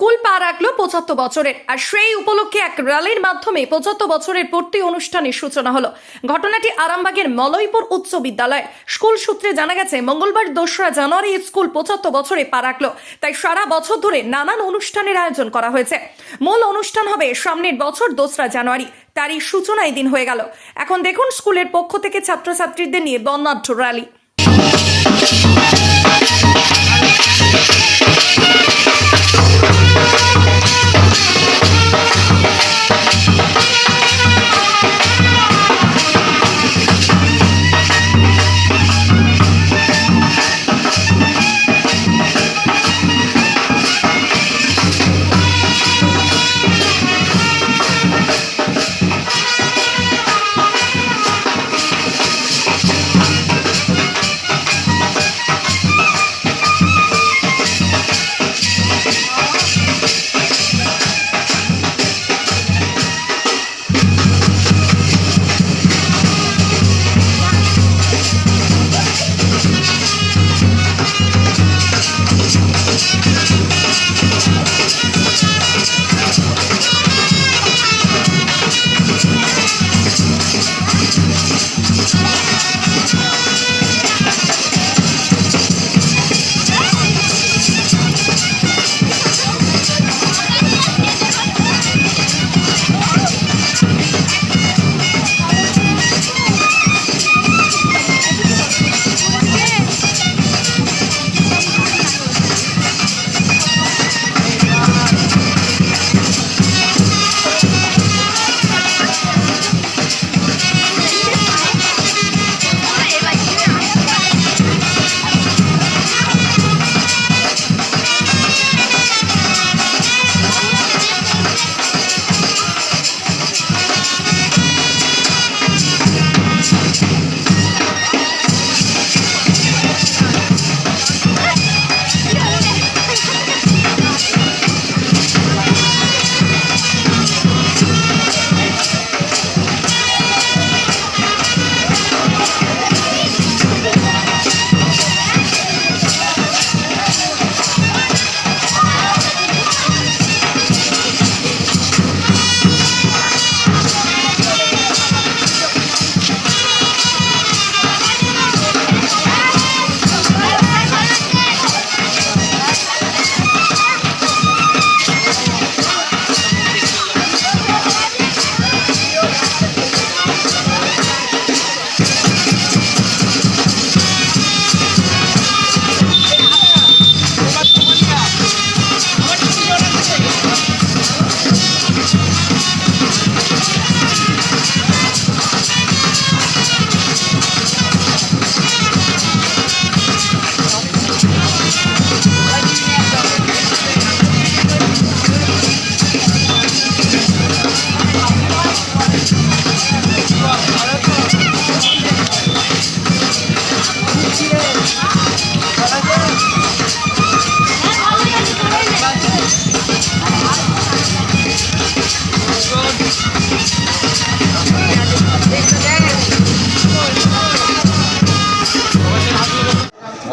School পা রাখল পঁচাত্তর বছরের। আর সেই উপলক্ষে এক র্যালির মাধ্যমে পঁচাত্তর বছরের পূর্তি অনুষ্ঠানের সূচনা হলো। ঘটনাটি আরামবাগের মলয়পুর উচ্চ বিদ্যালয় স্কুল সূত্রে জানা গেছে, মঙ্গলবার দোসরা জানুয়ারি স্কুল পঁচাত্তর বছরে পা রাখল। তাই সারা বছর ধরে নানান অনুষ্ঠানের আয়োজন করা হয়েছে। মূল অনুষ্ঠান হবে সামনের বছর দোসরা জানুয়ারি। তারই সূচনায় দিন হয়ে গেল। এখন দেখুন স্কুলের পক্ষ থেকে ছাত্রছাত্রীদের নিয়ে বর্ণাঢ্য র্যালি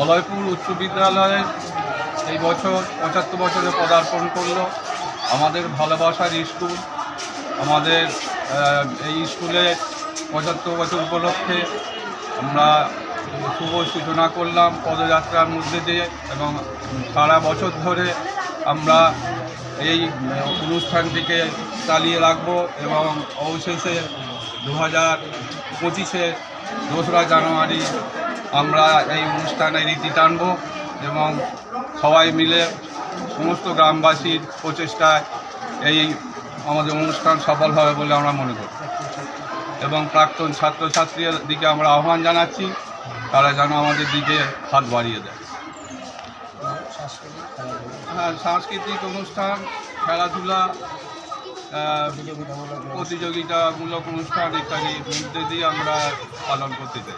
মলয়পুর উচ্চ বিদ্যালয়ে এই বছর পঁচাত্তর বছরে পদার্পণ করল। আমাদের ভালোবাসার স্কুল, আমাদের এই স্কুলে পঁচাত্তর বছর উপলক্ষে আমরা শুভ সূচনা করলাম পদযাত্রার মধ্যে দিয়ে এবং সারা বছর ধরে আমরা এই অনুষ্ঠানটিকে চালিয়ে রাখব এবং অবশেষে দু হাজার পঁচিশে দোসরা জানুয়ারি আমরা এই অনুষ্ঠানে রীতি টানব এবং সবাই মিলে সমস্ত গ্রামবাসীর প্রচেষ্টায় এই আমাদের অনুষ্ঠান সফল হবে বলে আমরা মনে করি। এবং প্রাক্তন ছাত্রছাত্রীর দিকে আমরা আহ্বান জানাচ্ছি, তারা যেন আমাদের দিকে হাত বাড়িয়ে দেয়। হ্যাঁ সাংস্কৃতিক অনুষ্ঠান, খেলাধুলা প্রতিযোগিতামূলক অনুষ্ঠান ইত্যাদি মধ্যে দিয়ে আমরা পালন করতে চাই।